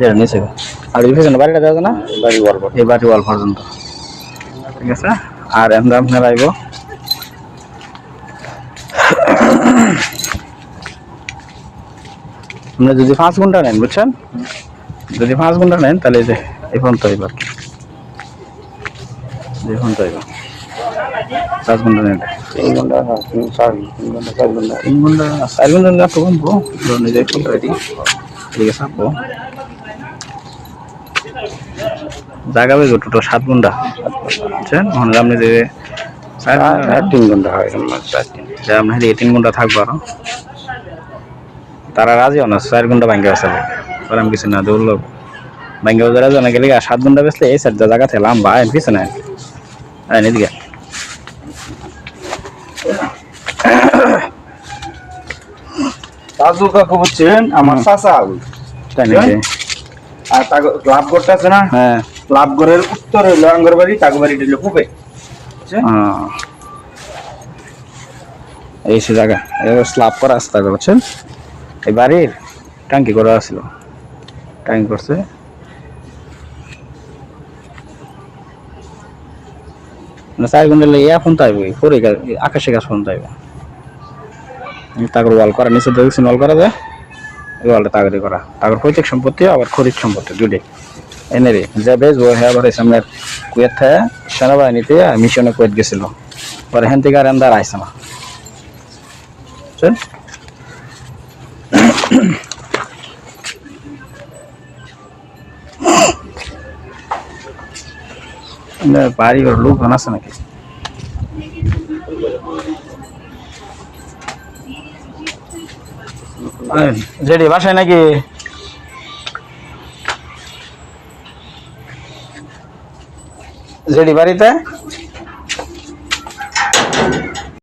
যেটা নিচে আর এই পিছনে বাড়িটা দেওয়া না? বাড়ি ওয়াল এই বাড়ি ওয়াল পর্যন্ত। ঠিক আছে? আর এমনি আপনার আইব। আপনি যদি পাঁচ ঘণ্টা নেন বুঝছেন? যদি পাঁচ ঘণ্টা নেন তাহলে এই যে এই ফোন তো আর এই ফোন তো পাঁচ ঘণ্টা নেন। তিন ঘণ্টা হ্যাঁ, তিন চার তিন ঘণ্টা চার ঘণ্টা। তিন ঘণ্টা চার ঘণ্টা কমবো যে ফোন রেডি ঠিক আছে জায়গা বেজো টোটো সাত ঘণ্টা। বুঝছেন ওখানে আপনি যে হ্যাঁ, হ্যাঁ, তিন ঘণ্টা। হয় যে আপনি তিন ঘণ্টা থাকব আরও। তারা রাজি না চার ঘণ্টা আর আমি কিছু না দৌড়ল ব্যাংকে বাজার রাজি না গেলে সাত ঘণ্টা বেসলে এই সাইড জায়গা থেকে লাম্বা আইন পিছনে আইন আইন এদিকে। রাজু কাকু বুঝছেন? আমার চাচা তাই নাকি? আর তাকে ক্লাব করতে আছে না? হ্যাঁ। ক্লাব ঘরের উত্তর হইল আঙ্গর বাড়ি তাকে বাড়ি দিল পুবে এই সে জায়গা। স্লাব করা রাস্তা করছেন এই বাড়ির টাঙ্কি করা ছিল টাঙ্কি করছে। চার ঘণ্টা লেগে এখন তাইব পরে আকাশে গাছ ফোন তাইব তারপর ওয়াল করা নিচে দেখছেন ওয়াল করা যায় এই তাগরি করা। তারপর পৈতৃক সম্পত্তি, আবার খরিদ সম্পত্তি দুটোই এনে রে, যে বেশ ও হ্যাঁ আবার সামনে কুয়েত থেকে সেনাবাহিনীতে মিশনে কুয়েত গেছিল। পরে হেন থেকে আর এন্দার আইসে না। বাড়ি লোক আছে নাকি? জেডি বাসায় নাকি? রেডি বাড়িতে?